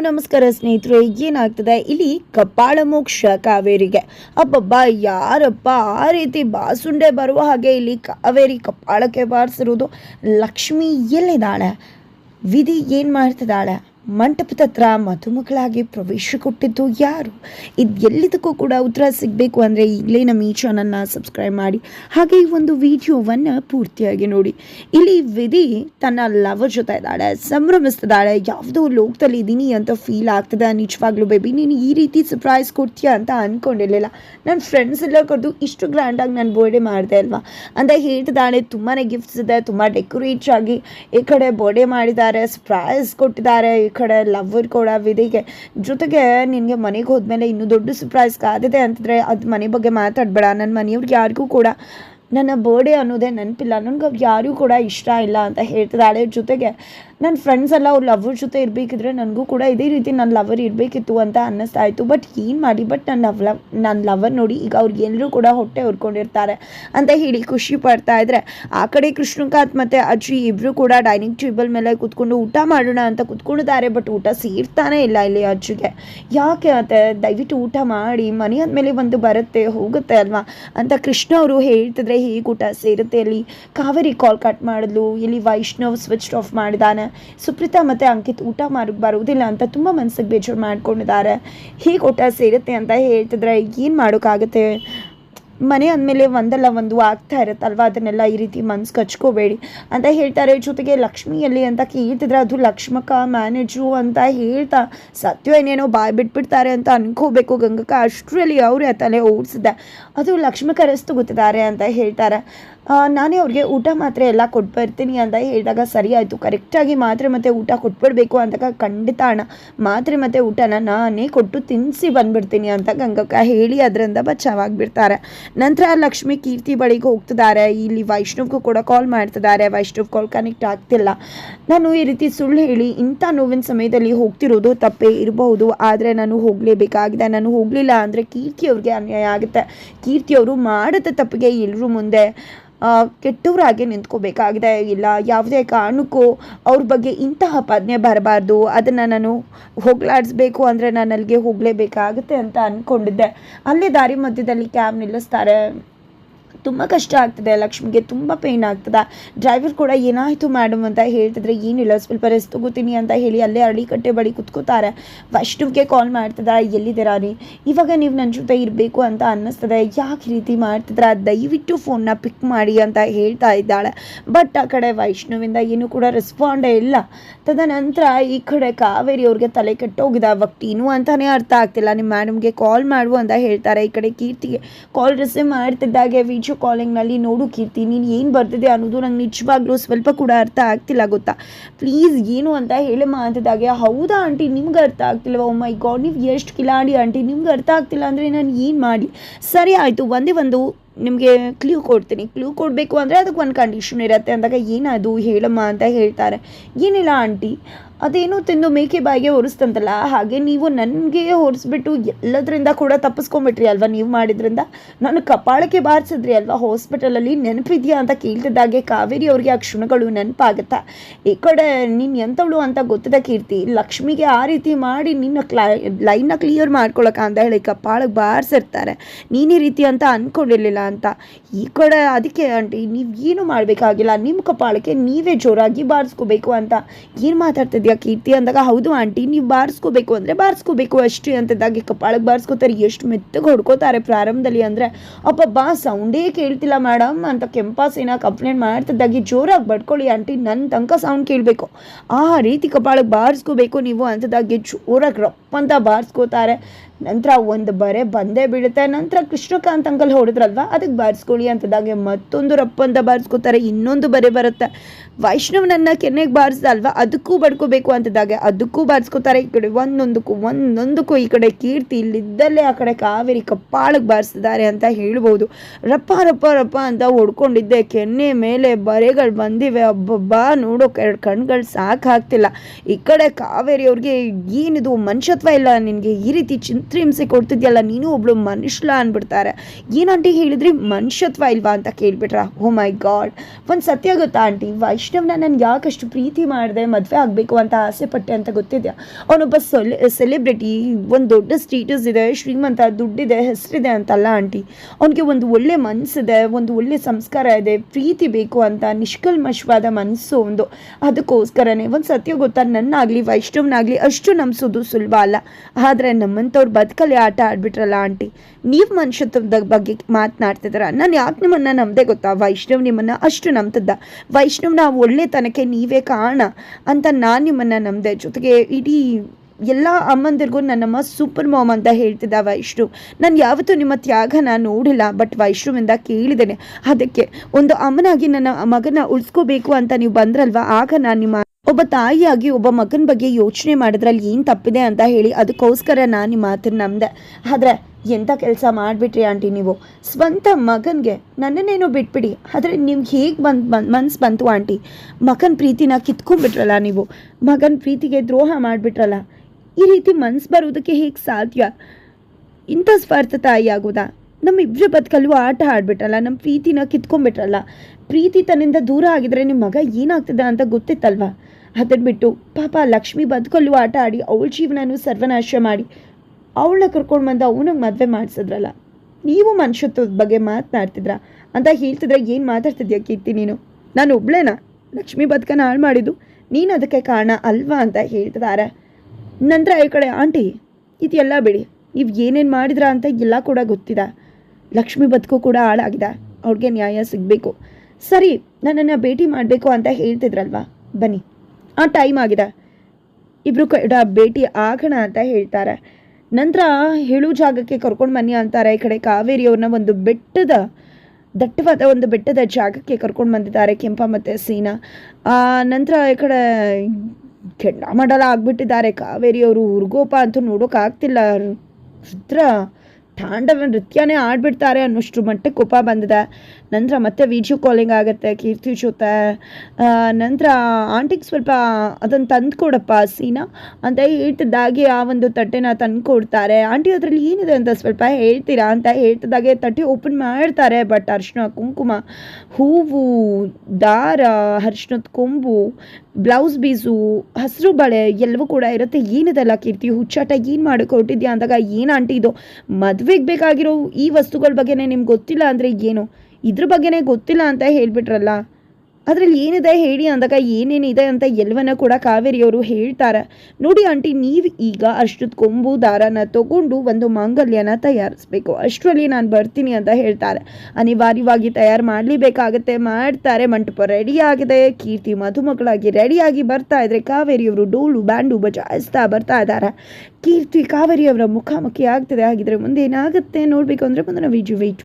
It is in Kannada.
ನಮಸ್ಕಾರ ಸ್ನೇಹಿತರೆ, ಏನಾಗ್ತದೆ? ಇಲ್ಲಿ ಕಪಾಳ ಮೋಕ್ಷ ಕಾವೇರಿಗೆ. ಅಬ್ಬಬ್ಬ, ಯಾರಪ್ಪ, ಆ ರೀತಿ ಬಾಸುಂಡೆ ಬರುವ ಹಾಗೆ ಇಲ್ಲಿ ಕಾವೇರಿ ಕಪಾಳಕ್ಕೆ ಬಾರಿಸಿರುವುದು ಲಕ್ಷ್ಮಿ ಎಲ್ಲಿದ್ದಾಳೆ? ವಿಧಿ ಏನು ಮಾಡ್ತಿದ್ದಾಳೆ? ಮಂಟಪದ ಹತ್ರ ಮದುಮಗಳಾಗಿ ಪ್ರವೇಶ ಕೊಟ್ಟಿದ್ದು ಯಾರು? ಇದು ಎಲ್ಲಿದಕ್ಕೂ ಕೂಡ ಉತ್ತರ ಸಿಗಬೇಕು ಅಂದರೆ ಈಗಲೇ ನಮ್ಮ ಈ ಚಾನಲ್ನ ಸಬ್ಸ್ಕ್ರೈಬ್ ಮಾಡಿ. ಹಾಗೆ ಈ ಒಂದು ವಿಡಿಯೋವನ್ನು ಪೂರ್ತಿಯಾಗಿ ನೋಡಿ. ಇಲ್ಲಿ ವಿಧಿ ತನ್ನ ಲವರ್ ಜೊತೆ ಇದ್ದಾಳೆ, ಸಂಭ್ರಮಿಸ್ತಿದ್ದಾಳೆ. ಯಾವುದೋ ಲೋಕದಲ್ಲಿ ಇದ್ದೀನಿ ಅಂತ ಫೀಲ್ ಆಗ್ತದೆ, ನಿಜವಾಗ್ಲೂ ಬೇಬಿ ನೀನು ಈ ರೀತಿ ಸರ್ಪ್ರೈಸ್ ಕೊಡ್ತೀಯ ಅಂತ ಅಂದ್ಕೊಂಡಿರಲಿಲ್ಲ ನನ್ನ ಫ್ರೆಂಡ್ಸ್ ಎಲ್ಲ ಕರೆದು ಇಷ್ಟು ಗ್ರ್ಯಾಂಡಾಗಿ ನಾನು ಬರ್ಡೇ ಮಾಡಿದೆ ಅಲ್ವಾ? ಅಂತ ಹೇಳ್ತಿದ್ದಾಳೆ ತುಂಬಾ ಗಿಫ್ಟ್ಸ್ ಇದೆ, ತುಂಬ ಡೆಕೋರೇಟ್ ಆಗಿ ಈ ಕಡೆ ಬರ್ಡೇ ಮಾಡಿದ್ದಾರೆ ಸರ್ಪ್ರೈಸ್ ಕೊಟ್ಟಿದ್ದಾರೆ ಕಡೆ ಲವರ್ ಕೂಡ ವಿಧಿಗೆ. ಜೊತೆಗೆ ನಿನಗೆ ಮನೆಗೆ ಹೋದ್ಮೇಲೆ ಇನ್ನೂ ದೊಡ್ಡ ಸರ್ಪ್ರೈಸ್ ಕಾದಿದೆ ಅಂತಂದರೆ ಅದು ಮನೆ ಬಗ್ಗೆ ಮಾತಾಡಬೇಡ. ನನ್ನ ಮನೆಯವ್ರಿಗೆ ಯಾರಿಗೂ ಕೂಡ ನನ್ನ ಬರ್ಡೇ ಅನ್ನೋದೇ ನೆನಪಿಲ್ಲ. ನನಗೆ ಅವ್ರು ಯಾರಿಗೂ ಕೂಡ ಇಷ್ಟ ಇಲ್ಲ ಅಂತ ಹೇಳ್ತಿದ್ದಾಳೆ ಜೊತೆಗೆ ನನ್ನ ಫ್ರೆಂಡ್ಸ್ ಎಲ್ಲ ಅವ್ರ ಲವರ್ ಜೊತೆ ಇರಬೇಕಿದ್ರೆ ನನಗೂ ಕೂಡ ಇದೇ ರೀತಿ ನನ್ನ ಲವರ್ ಇರಬೇಕಿತ್ತು ಅಂತ ಅನ್ನಿಸ್ತಾ ಇತ್ತು. ಬಟ್ ಏನು ಮಾಡಿ? ಬಟ್ ನನ್ನ ಲವ್ ನನ್ನ ಲವರ್ ನೋಡಿ ಈಗ ಅವ್ರಿಗೆ ಎಲ್ಲರೂ ಕೂಡ ಹೊಟ್ಟೆ ಹೊರ್ಕೊಂಡಿರ್ತಾರೆ ಅಂತ ಹೇಳಿ ಖುಷಿ ಪಡ್ತಾ ಇದ್ರೆ. ಆ ಕಡೆ ಕೃಷ್ಣಕಾಂತ್ ಮತ್ತು ಅಜ್ಜಿ ಇಬ್ಬರು ಕೂಡ ಡೈನಿಂಗ್ ಟೇಬಲ್ ಮೇಲೆ ಕೂತ್ಕೊಂಡು ಊಟ ಮಾಡೋಣ ಅಂತ ಕೂತ್ಕೊಂಡಿದ್ದಾರೆ. ಬಟ್ ಊಟ ಸೇರ್ತಾನೆ ಇಲ್ಲ ಇಲ್ಲಿ ಅಜ್ಜಿಗೆ. ಯಾಕೆ ಅಂತ ದಯವಿಟ್ಟು ಊಟ ಮಾಡಿ ಮನೆ ಆದಮೇಲೆ ಒಂದು ಬರುತ್ತೆ, ಹೋಗುತ್ತೆ ಅಲ್ವಾ? ಅಂತ ಕೃಷ್ಣ ಅವರು ಹೇಳ್ತಿದ್ರೆ ಹೇಗೆ ಊಟ ಸೇರುತ್ತೆ. ಅಲ್ಲಿ ಕಾವೇರಿ ಕಾಲ್ ಕಟ್ ಮಾಡಿದ್ಲು. ಇಲ್ಲಿ ವೈಷ್ಣವ್ ಸ್ವಿಚ್ ಆಫ್ ಮಾಡಿದಾನೆ. ಸುಪ್ರೀತಾ ಮತ್ತು ಅಂಕಿತ್ ಊಟ ಮಾಡೋಕ್ಕೆ ಬರುವುದಿಲ್ಲ ಅಂತ ತುಂಬ ಮನಸ್ಸಿಗೆ ಬೇಜಾರು ಮಾಡ್ಕೊಂಡಿದ್ದಾರೆ. ಹೀಗೆ ಊಟ ಸೇರುತ್ತೆ ಅಂತ ಹೇಳ್ತಿದ್ರೆ ಏನು ಮಾಡೋಕ್ಕಾಗುತ್ತೆ? ಮನೆ ಅಂದಮೇಲೆ ಒಂದಲ್ಲ, ಒಂದು ಆಗ್ತಾ ಇರುತ್ತಲ್ವ? ಅದನ್ನೆಲ್ಲ ಈ ರೀತಿ ಮನ್ಸು ಕಚ್ಕೋಬೇಡಿ ಅಂತ ಹೇಳ್ತಾರೆ. ಜೊತೆಗೆ ಲಕ್ಷ್ಮಿಯಲ್ಲಿ ಅಂತ ಕೇಳ್ತಿದ್ರೆ ಅದು ಲಕ್ಷ್ಮಕ ಮ್ಯಾನೇಜು ಅಂತ ಹೇಳ್ತಾ, ಸತ್ಯ ಏನೇನೋ ಬಾಯ್ ಬಿಟ್ಬಿಡ್ತಾರೆ ಅಂತ ಅನ್ಕೋಬೇಕು ಗಂಗಕ್ಕ. ಅಷ್ಟರಲ್ಲಿ ಅವರೇ ತಲೆ ಓಡಿಸಿದ್ದೆ. ಅದು ಲಕ್ಷ್ಮಕರಸ್ತು ಗೊತ್ತಿದ್ದಾರೆ ಅಂತ ಹೇಳ್ತಾರೆ. ನಾನೇ ಅವ್ರಿಗೆ ಊಟ ಮಾತ್ರೆ ಎಲ್ಲ ಕೊಟ್ಬರ್ತೀನಿ ಅಂತ ಹೇಳಿದಾಗ ಸರಿ ಆಯಿತು. ಕರೆಕ್ಟಾಗಿ ಮಾತ್ರೆ ಮತ್ತು ಊಟ ಕೊಟ್ಬಿಡ್ಬೇಕು ಅಂದಾಗ ಖಂಡಿತ ಅಣ್ಣ. ಮಾತ್ರೆ ಮತ್ತು ಊಟನ ನಾನೇ ಕೊಟ್ಟು ತಿನ್ನಿಸಿ ಬಂದ್ಬಿಡ್ತೀನಿ ಅಂತ ಗಂಗಕ್ಕ ಹೇಳಿ ಅದರಿಂದ ಬಚಾವಾಗಿಬಿಡ್ತಾರೆ. ನಂತರ ಲಕ್ಷ್ಮಿ ಕೀರ್ತಿ ಬಳಿಗೆ ಹೋಗ್ತಿದ್ದಾರೆ. ಇಲ್ಲಿ ವೈಷ್ಣವ್ಗೂ ಕೂಡ ಕಾಲ್ ಮಾಡ್ತಿದ್ದಾರೆ. ವೈಷ್ಣವ್ ಕಾಲ್ ಕನೆಕ್ಟ್ ಆಗ್ತಿಲ್ಲ. ನಾನು ಈ ರೀತಿ ಸುಳ್ಳು ಹೇಳಿ ಇಂಥ ನೋವಿನ ಸಮಯದಲ್ಲಿ ಹೋಗ್ತಿರೋದು ತಪ್ಪೇ ಇರಬಹುದು. ಆದರೆ ನಾನು ಹೋಗಲೇಬೇಕಾಗಿದೆ. ನಾನು ಹೋಗಲಿಲ್ಲ ಅಂದರೆ ಕೀರ್ತಿಯವ್ರಿಗೆ ಅನ್ಯಾಯ ಆಗುತ್ತೆ. ಕೀರ್ತಿಯವರು ಮಾಡಿದ ತಪ್ಪಿಗೆ ಎಲ್ಲರೂ ಮುಂದೆ. ಕೆಟ್ಟವರಾಗಿ ನಿಂತ್ಕೋಬೇಕಾಗಿದೆ. ಇಲ್ಲ, ಯಾವುದೇ ಕಾರಣಕ್ಕೂ ಅವ್ರ ಬಗ್ಗೆ ಇಂತಹ ಪದ್ನೆ ಬರಬಾರ್ದು. ಅದನ್ನು ನಾನು ಹೋಗ್ಲಾಡಿಸ್ಬೇಕು ಅಂದರೆ ನಾನು ಅಲ್ಲಿಗೆ ಹೋಗಲೇಬೇಕಾಗುತ್ತೆ ಅಂತ ಅಂದ್ಕೊಂಡಿದ್ದೆ ಅಲ್ಲೇ ದಾರಿ ಮಧ್ಯದಲ್ಲಿ ಕ್ಯಾಬ್ ನಿಲ್ಲಿಸ್ತಾರೆ. ತುಂಬ ಕಷ್ಟ ಆಗ್ತದೆ, ಲಕ್ಷ್ಮಿಗೆ ತುಂಬ ಪೇಯ್ನ್ ಆಗ್ತದೆ. ಡ್ರೈವರ್ ಕೂಡ ಏನಾಯಿತು ಮೇಡಮ್ ಅಂತ ಹೇಳ್ತಿದ್ರೆ, ಏನಿಲ್ಲ, ಸ್ವಲ್ಪ ರೆಸ್ಟ್ ತಗೋತೀನಿ ಅಂತ ಹೇಳಿ ಅಲ್ಲೇ ಅರಳಿಕಟ್ಟೆ ಬಳಿ ಕುತ್ಕೋತಾರೆ. ವೈಷ್ಣವ್ಗೆ ಕಾಲ್ ಮಾಡ್ತದ ಎಲ್ಲಿದ್ದೀರಾ ರೀ ಇವಾಗ ನೀವು ನನ್ನ ಜೊತೆ ಇರಬೇಕು ಅಂತ ಅನ್ನಿಸ್ತದೆ. ಯಾಕೆ ರೀತಿ ಮಾಡ್ತಿದ್ರ? ದಯವಿಟ್ಟು ಫೋನ್ನ ಪಿಕ್ ಮಾಡಿ ಅಂತ ಹೇಳ್ತಾ ಇದ್ದಾಳೆ. ಬಟ್ ಆ ಕಡೆ ವೈಷ್ಣವಿಂದ ಏನೂ ಕೂಡ ರೆಸ್ಪಾಂಡೇ ಇಲ್ಲ. ತದನಂತರ ಈ ಕಡೆ ಕಾವೇರಿ ಅವ್ರಿಗೆ ತಲೆ ಕೆಟ್ಟೋಗಿದೆ. ವಕ್ಟೀನು ಅಂತಲೇ ಅರ್ಥ ಆಗ್ತಿಲ್ಲ. ನಿಮ್ಮ ಮೇಡಮ್ಗೆ ಕಾಲ್ ಮಾಡು ಅಂತ ಹೇಳ್ತಾರೆ. ಈ ಕಡೆ ಕೀರ್ತಿಗೆ ಕಾಲ್ ರಿಸೀವ್ ಮಾಡ್ತಿದ್ದಾಗೆ ವಿಡಿಯೋ ಕಾಲಿಂಗ್ನಲ್ಲಿ ನೋಡು ಕೀರ್ತಿ, ನೀನು ಏನು ಬರ್ತಿದೆ ಅನ್ನೋದು ನಂಗೆ ನಿಜವಾಗ್ಲೂ ಸ್ವಲ್ಪ ಕೂಡ ಅರ್ಥ ಆಗ್ತಿಲ್ಲ ಗೊತ್ತಾ? ಪ್ಲೀಸ್ ಏನು ಅಂತ ಹೇಳಮ್ಮ ಅಂತದಾಗೆ ಹೌದಾ ಆಂಟಿ, ನಿಮ್ಗೆ ಅರ್ಥ ಆಗ್ತಿಲ್ಲ ಓ ಮೈ ಗಾಡ್ ನೀವು ಎಷ್ಟು ಕಿಲಾಡಿ ಆಂಟಿ, ನಿಮ್ಗೆ ಅರ್ಥ ಆಗ್ತಿಲ್ಲ ಅಂದರೆ ನಾನು ಏನು ಮಾಡಿ? ಸರಿ ಆಯಿತು, ಒಂದೇ ಒಂದು ನಿಮಗೆ ಕ್ಲೂ ಕೊಡ್ತೀನಿ. ಕ್ಲೂ ಕೊಡಬೇಕು ಅಂದರೆ ಅದಕ್ಕೆ ಒಂದು ಕಂಡೀಷನ್ ಇರುತ್ತೆ ಅಂದಾಗ ಏನದು ಹೇಳಮ್ಮ ಅಂತ ಹೇಳ್ತಾರೆ. ಏನಿಲ್ಲ ಆಂಟಿ ಅದೇನೋ ತಿಂದು ಮೇಕೆ ಬಾಯಿಗೆ ಹೊರಿಸ್ತಂತಲ್ಲ ಹಾಗೆ ನೀವು ನನಗೆ ಹೊರಿಸ್ಬಿಟ್ಟು ಎಲ್ಲದರಿಂದ ಕೂಡ ತಪ್ಪಿಸ್ಕೊಂಬಿಟ್ರಿ ಅಲ್ವಾ ನೀವು ಮಾಡಿದ್ರಿಂದ? ನಾನು ಕಪಾಳಕ್ಕೆ ಬಾರಿಸಿದ್ರಿ ಅಲ್ವಾ? ಹಾಸ್ಪಿಟಲಲ್ಲಿ ನೆನಪಿದೆಯಾ ಅಂತ ಕೇಳ್ತಿದ್ದಾಗೆ ಕಾವೇರಿ ಅವ್ರಿಗೆ ಆ ಕ್ಷಣಗಳು ನೆನಪಾಗುತ್ತಾ? ಈ ಕಡೆ ನೀನು ಎಂಥವಳು ಅಂತ ಗೊತ್ತಿದ್ದ ಕೀರ್ತಿ, ಲಕ್ಷ್ಮಿಗೆ ಆ ರೀತಿ ಮಾಡಿ ನಿನ್ನ ಕ್ಲಾ ಲೈನ್ನ ಕ್ಲಿಯರ್ ಮಾಡ್ಕೊಳಕ ಅಂತ ಹೇಳಿ ಕಪಾಳಕ್ಕೆ ಬಾರಿಸಿರ್ತಾರೆ. ನೀನು ಈ ರೀತಿ ಅಂತ ಅಂದ್ಕೊಂಡಿರಲಿಲ್ಲ ಅಂತ. ಈ ಕಡೆ ಅದಕ್ಕೆ ಆಂಟಿ, ನೀವು ಏನು ಮಾಡಬೇಕಾಗಿಲ್ಲ? ನಿಮ್ಮ ಕಪಾಳಕ್ಕೆ ನೀವೇ ಜೋರಾಗಿ ಬಾರಿಸ್ಕೋಬೇಕು ಅಂತ ಏನು ಮಾತಾಡ್ತಿದ್ಯಾ ಕೀರ್ತಿ ಅಂದಾಗ, ಹೌದು ಆಂಟಿ, ನೀವು ಬಾರಿಸ್ಕೋಬೇಕು ಅಂದರೆ ಬಾರಿಸ್ಕೋಬೇಕು. ಅಷ್ಟೇ ಅಂತದಾಗಿ ಕಪಾಳಕ್ಕೆ ಬಾರಿಸ್ಕೋತಾರೆ. ಎಷ್ಟು ಮೆತ್ತಗೆ ಹೊಡ್ಕೋತಾರೆ ಪ್ರಾರಂಭದಲ್ಲಿ ಅಂದರೆ ಬಾ ಸೌಂಡೇ ಕೇಳ್ತಿಲ್ಲ ಮೇಡಮ್ ಅಂತ ಕೆಂಪಾಸೇನ ಕಂಪ್ಲೇಂಟ್ ಮಾಡ್ತಿದ್ದಾಗಿ, ಜೋರಾಗಿ ಬಡ್ಕೊಳ್ಳಿ ಆಂಟಿ ನನ್ನ ತನಕ ಸೌಂಡ್ ಕೇಳಬೇಕು. ಆ ರೀತಿ ಕಪಾಳಕ್ಕೆ ಬಾರಿಸ್ಕೋಬೇಕು ನೀವು ಅಂತದಾಗಿ ಜೋರಾಗಿ ರಪ್ಪ ಅಂತ ಬಾರಿಸ್ಕೋತಾರೆ. ನಂತರ ಒಂದು ಬರೆ ಬಂದೇ ಬೀಳುತ್ತೆ. ನಂತರ ಕೃಷ್ಣಕಾಂತ್ ಅಂಕಲ್ ಹೊಡೆದ್ರಲ್ವ? ಅದಕ್ಕೆ ಬಾರಿಸ್ಕೊಳ್ಳಿ ಅಂತದಾಗೆ ಮತ್ತೊಂದು ರಪ್ಪ ಅಂತ ಬಾರಿಸ್ಕೋತಾರೆ. ಇನ್ನೊಂದು ಬರೆ ಬರುತ್ತೆ. ವೈಷ್ಣವನನ್ನ ಕೆನ್ನೆಗೆ ಬಾರಿಸ್ದಲ್ವ ಅದಕ್ಕೂ ಬಡ್ಕೋಬೇಕು. ಅಂತದಾಗೆ ಅದಕ್ಕೂ ಬಾರಿಸ್ಕೋತಾರೆ. ಈ ಕಡೆ ಒಂದೊಂದಕ್ಕೂ ಒಂದೊಂದಕ್ಕೂ ಈ ಕಡೆ ಕೀರ್ತಿ ಇಲ್ಲಿದ್ದಲ್ಲೇ ಆ ಕಡೆ ಕಾವೇರಿ ಕಪ್ಪಾಳಕ್ಕೆ ಬಾರಿಸಿದ್ದಾರೆ ಅಂತ ಹೇಳ್ಬೋದು. ರಪ್ಪ ರಪ್ಪ ರಪ್ಪ ಅಂತ ಹೊಡ್ಕೊಂಡಿದ್ದೆ. ಕೆನ್ನೆ ಮೇಲೆ ಬರೆಗಳು ಬಂದಿವೆ. ಅಬ್ಬಬ್ಬಾ, ನೋಡೋಕೆ ಎರಡು ಕಣ್ಗಳು ಸಾಕಾಗ್ತಿಲ್ಲ. ಈ ಕಡೆ ಕಾವೇರಿ ಅವ್ರಿಗೆ ಏನಿದು ಮನುಷ್ಯತ್ವ ಇಲ್ಲ. ನಿನಗೆ ಈ ರೀತಿ ಚಿಂತ್ರಿ ಹಿಂಸೆ ಕೊಡ್ತಿದ್ಯಲ್ಲ, ನೀನು ಒಬ್ಳು ಮನುಷ್ಯಲ ಅಂದ್ಬಿಡ್ತಾರೆ ಏನಂಟಿ ಹೇಳಿದ್ರಿ? ಮನುಷ್ಯತ್ವ ಇಲ್ವಾ ಅಂತ ಕೇಳ್ಬಿಟ್ರ? ಓ ಮೈ ಗಾಡ್ ಒಂದು ಸತ್ಯ ಗೊತ್ತಾ ಆಂಟಿ? ವೈಷ್ಣವ್ನ ನಾನು ಯಾಕಷ್ಟು ಪ್ರೀತಿ ಮಾಡಿದೆ ಮದುವೆ ಆಗಬೇಕು ಅಂತ ಆಸೆ ಪಟ್ಟೆ ಅಂತ ಗೊತ್ತಿದೆಯಾ ಅವನೊಬ್ಬ ಸೊಲ್ ಸೆಲೆಬ್ರಿಟಿ ಒಂದು ದೊಡ್ಡ ಸ್ಟೇಟಸ್ ಇದೆ, ಶ್ರೀಮಂತ ದುಡ್ಡಿದೆ, ಹೆಸರಿದೆ ಅಂತಲ್ಲ ಆಂಟಿ. ಅವನಿಗೆ ಒಂದು ಒಳ್ಳೆ ಮನಸ್ಸಿದೆ ಒಂದು ಒಳ್ಳೆ ಸಂಸ್ಕಾರ ಇದೆ, ಪ್ರೀತಿ ಬೇಕು ಅಂತ, ನಿಷ್ಕಲ್ಮಶವಾದ ಮನಸ್ಸು ಒಂದು. ಅದಕ್ಕೋಸ್ಕರನೇ ಒಂದು ಸತ್ಯ ಗೊತ್ತಾ, ನನ್ನಾಗಲಿ, ವೈಷ್ಣವನಾಗಲಿ ಅಷ್ಟು ನಂಬಿಸೋದು ಸುಲಭ ಅಲ್ಲ. ಆದರೆ ನಮ್ಮಂಥವ್ರು ಬದುಕಲ್ಲಿ ಆಟ ಆಡ್ಬಿಟ್ರಲ್ಲ ಆಂಟಿ. ನೀವು ಮನುಷ್ಯತ್ವದ ಬಗ್ಗೆ ಮಾತನಾಡ್ತಿದ್ದೀರ ನಾನು ಯಾಕೆ ನಿಮ್ಮನ್ನು ನಂಬದೆ ಗೊತ್ತಾ? ವೈಷ್ಣವ್ ನಿಮ್ಮನ್ನು ಅಷ್ಟು ನಂಬ್ತಿದ್ದ. ವೈಷ್ಣವ್ನ ಒಳ್ಳೆತನಕ್ಕೆ ನೀವೇ ಕಾರಣ ಅಂತ ನಾನು ನಿಮ್ಮನ್ನು ನಂಬಿದೆ ಜೊತೆಗೆ ಇಡೀ ಎಲ್ಲ ಅಮ್ಮಂದಿರಿಗೂ ನನ್ನಮ್ಮ ಸೂಪರ್ ಮಾಮ್ ಅಂತ ಹೇಳ್ತಿದ್ದ ವೈಷ್ಣು. ನಾನು ಯಾವತ್ತೂ ನಿಮ್ಮ ತ್ಯಾಗನ ನೋಡಿಲ್ಲ ಬಟ್ ವೈಷ್ಣುವಿಂದ ಕೇಳಿದ್ದೇನೆ. ಅದಕ್ಕೆ ಒಂದು ಅಮ್ಮನಾಗಿ ನನ್ನ ಮಗನ ಉಳಿಸ್ಕೋಬೇಕು ಅಂತ ನೀವು ಬಂದ್ರಲ್ವಾ? ಆಗ ನಾನು ನಿಮ್ಮ ಒಬ್ಬ ತಾಯಿಯಾಗಿ ಒಬ್ಬ ಮಗನ ಬಗ್ಗೆ ಯೋಚನೆ ಮಾಡಿದ್ರಲ್ಲಿ ಏನು ತಪ್ಪಿದೆ ಅಂತ ಹೇಳಿ ಅದಕ್ಕೋಸ್ಕರ ನಾನು ನಿಮ್ಮ ಮಾತನ್ನು ನಂಬಿದೆ. ಆದರೆ ಎಂಥ ಕೆಲಸ ಮಾಡಿಬಿಟ್ರಿ ಆಂಟಿ ನೀವು? ಸ್ವಂತ ಮಗನಿಗೆ ನನ್ನನ್ನೇನೋ ಬಿಟ್ಬಿಡಿ. ಆದರೆ ನಿಮ್ಗೆ ಹೇಗೆ ಬಂದು ಬಂದು ಮನ್ಸು ಬಂತು ಆಂಟಿ? ಮಗನ ಪ್ರೀತಿನ ಕಿತ್ಕೊಂಡ್ಬಿಟ್ರಲ್ಲ ನೀವು? ಮಗನ ಪ್ರೀತಿಗೆ ದ್ರೋಹ ಮಾಡಿಬಿಟ್ರಲ್ಲ? ಈ ರೀತಿ ಮನ್ಸು ಬರೋದಕ್ಕೆ ಹೇಗೆ ಸಾಧ್ಯ? ಇಂಥ ಸ್ವಾರ್ಥ ತಾಯಿ ಆಗೋದಾ ನಮ್ಮ ಇಬ್ಬರ ಬದುಕಲ್ಲೂ ಆಟ ಆಡ್ಬಿಟ್ರಲ್ಲ ನಮ್ಮ ಪ್ರೀತಿನ ಕಿತ್ಕೊಂಡ್ಬಿಟ್ರಲ್ಲ. ಪ್ರೀತಿ ತನ್ನಿಂದ ದೂರ ಆಗಿದ್ರೆ ನಿಮ್ಮ ಮಗ ಏನಾಗ್ತದೆ ಅಂತ ಗೊತ್ತಿತ್ತಲ್ವಾ? ಅದನ್ನ ಬಿಟ್ಟು ಪಾಪ ಲಕ್ಷ್ಮಿ ಬದುಕಲ್ಲೂ ಆಟ ಆಡಿ ಅವಳ ಜೀವನನೂ ಸರ್ವನಾಶ ಮಾಡಿ ಅವಳನ್ನ ಕರ್ಕೊಂಡು ಬಂದು ಅವನಿಗೆ ಮದುವೆ ಮಾಡಿಸಿದ್ರಲ್ಲ. ನೀವು ಮನುಷ್ಯತ್ವದ ಬಗ್ಗೆ ಮಾತನಾಡ್ತಿದ್ರ? ಅಂತ ಹೇಳ್ತಿದ್ರೆ ಏನು ಮಾತಾಡ್ತಿದ್ಯಾ ಕೀರ್ತಿ ನೀನು? ನಾನು ಒಬ್ಳೇನಾ? ಲಕ್ಷ್ಮಿ ಬದುಕನ್ನು ಹಾಳು ಮಾಡಿದ್ದು ನೀನು ಅದಕ್ಕೆ ಕಾರಣ ಅಲ್ವಾ ಅಂತ ಹೇಳ್ತಿದ್ದಾರೆ ನಂತರ ಈ ಕಡೆ ಆಂಟಿ, ಇದೆಲ್ಲ ಬಿಡಿ, ನೀವು ಏನೇನು ಮಾಡಿದ್ರ ಅಂತ ಎಲ್ಲ ಕೂಡ ಗೊತ್ತಿದೆ. ಲಕ್ಷ್ಮಿ ಬದುಕು ಕೂಡ ಹಾಳಾಗಿದೆ ಅವ್ರಿಗೆ ನ್ಯಾಯ ಸಿಗಬೇಕು. ಸರಿ, ನನ್ನನ್ನು ಭೇಟಿ ಮಾಡಬೇಕು ಅಂತ ಹೇಳ್ತಿದ್ರಲ್ವಾ? ಬನ್ನಿ. ಟೈಮ್ ಆಗಿದೆ. ಇಬ್ಬರು ಕಡ ಭೇಟಿ ಆಗೋಣ ಅಂತ ಹೇಳ್ತಾರೆ. ನಂತರ ಹೇಳು ಜಾಗಕ್ಕೆ ಕರ್ಕೊಂಡು ಬನ್ನಿ ಅಂತಾರೆ. ಈ ಕಡೆ ಕಾವೇರಿ ಅವ್ರನ್ನ ಒಂದು ಬೆಟ್ಟದ ದಟ್ಟವಾದ ಒಂದು ಬೆಟ್ಟದ ಜಾಗಕ್ಕೆ ಕರ್ಕೊಂಡು ಬಂದಿದ್ದಾರೆ ಕೆಂಪ ಮತ್ತು ಸೀನಾ. ಆ, ನಂತರ ಈ ಕಡೆ ಕೆಂಡಾಮಂಡಲ ಆಗ್ಬಿಟ್ಟಿದ್ದಾರೆ. ಕಾವೇರಿಯವರು ಹುರ್ಗೋಪ ಅಂತೂ ನೋಡೋಕ್ಕಾಗ್ತಿಲ್ಲ ರುದ್ರ ತಾಂಡವ ನೃತ್ಯನೇ ಆಡ್ಬಿಡ್ತಾರೆ ಅನ್ನೋಷ್ಟು ಮಟ್ಟಕ್ಕೆ ಕೋಪ ಬಂದಿದೆ. ನಂತರ ಮತ್ತೆ ವಿಡಿಯೋ ಕಾಲಿಂಗ್ ಆಗುತ್ತೆ, ಕೀರ್ತಿ ಜೊತೆ. ನಂತರ ಆಂಟಿಗೆ ಸ್ವಲ್ಪ ಅದನ್ನು ತಂದು ಕೊಡಪ್ಪ ಸೀನಾ ಅಂತ ಹೇಳ್ತಿದ್ದಾಗೆ ಆ ಒಂದು ತಟ್ಟೆನ ತಂದು ಕೊಡ್ತಾರೆ ಆಂಟಿ ಅದರಲ್ಲಿ ಏನಿದೆ ಅಂತ ಸ್ವಲ್ಪ ಹೇಳ್ತೀರಾ ಅಂತ ಹೇಳ್ತಿದ್ದಾಗೆ ತಟ್ಟೆ ಓಪನ್ ಮಾಡ್ತಾರೆ ಬಟ್ ಅರ್ಶಿನ ಕುಂಕುಮ, ಹೂವು, ದಾರ, ಅರ್ಶಿನದ ಕೊಂಬು ಬ್ಲೌಸ್ ಬೀಸು, ಹಸಿರು ಬಳೆ ಎಲ್ಲವೂ ಕೂಡ ಇರುತ್ತೆ. ಏನಿದೆಲ್ಲ ಕೀರ್ತಿ, ಹುಚ್ಚಾಟ ಏನು ಮಾಡಿಕೊಟ್ಟಿದ್ಯಾ ಅಂದಾಗ ಏನು ಆಂಟಿ ಇದು? ಮದುವೆಗೆ ಬೇಕಾಗಿರೋ ಈ ವಸ್ತುಗಳ ಬಗ್ಗೆನೇ ನಿಮ್ಗೆ ಗೊತ್ತಿಲ್ಲ ಅಂದರೆ ಏನು? ಇದ್ರ ಬಗ್ಗೆನೇ ಗೊತ್ತಿಲ್ಲ ಅಂತ ಹೇಳ್ಬಿಟ್ರಲ್ಲ. ಅದರಲ್ಲಿ ಏನಿದೆ ಹೇಳಿ ಅಂದಾಗ ಏನೇನಿದೆ ಅಂತ ಎಲ್ಲವನ್ನ ಕೂಡ ಕಾವೇರಿಯವರು ಹೇಳ್ತಾರೆ. ನೋಡಿ ಆಂಟಿ, ನೀವು ಈಗ ಅಷ್ಟದ ಕೊಂಬು ದಾರನ ತಗೊಂಡು ಒಂದು ಮಾಂಗಲ್ಯನ ತಯಾರಿಸ್ಬೇಕು. ಅಷ್ಟರಲ್ಲಿ ನಾನು ಬರ್ತೀನಿ ಅಂತ ಹೇಳ್ತಾರೆ. ಅನಿವಾರ್ಯವಾಗಿ ತಯಾರು ಮಾಡಲೇಬೇಕಾಗತ್ತೆ, ಮಾಡ್ತಾರೆ. ಮಂಟಪ ರೆಡಿ ಆಗಿದೆ. ಕೀರ್ತಿ ಮಧುಮಕ್ಕಳಾಗಿ ರೆಡಿಯಾಗಿ ಬರ್ತಾ ಇದ್ರೆ ಕಾವೇರಿಯವರು ಡೋಲು ಬ್ಯಾಂಡು ಬಜಾಯಿಸ್ತಾ ಬರ್ತಾ ಇದ್ದಾರೆ. ಕೀರ್ತಿ ಕಾವೇರಿಯವರ ಮುಖಾಮುಖಿ ಆಗ್ತದೆ ಹಾಗಿದ್ರೆ ಮುಂದೆ ಏನಾಗುತ್ತೆ ನೋಡಬೇಕು ಅಂದರೆ ಮುಂದೆ ನಾವು ವಿಜು ವೆಯ್ಟ್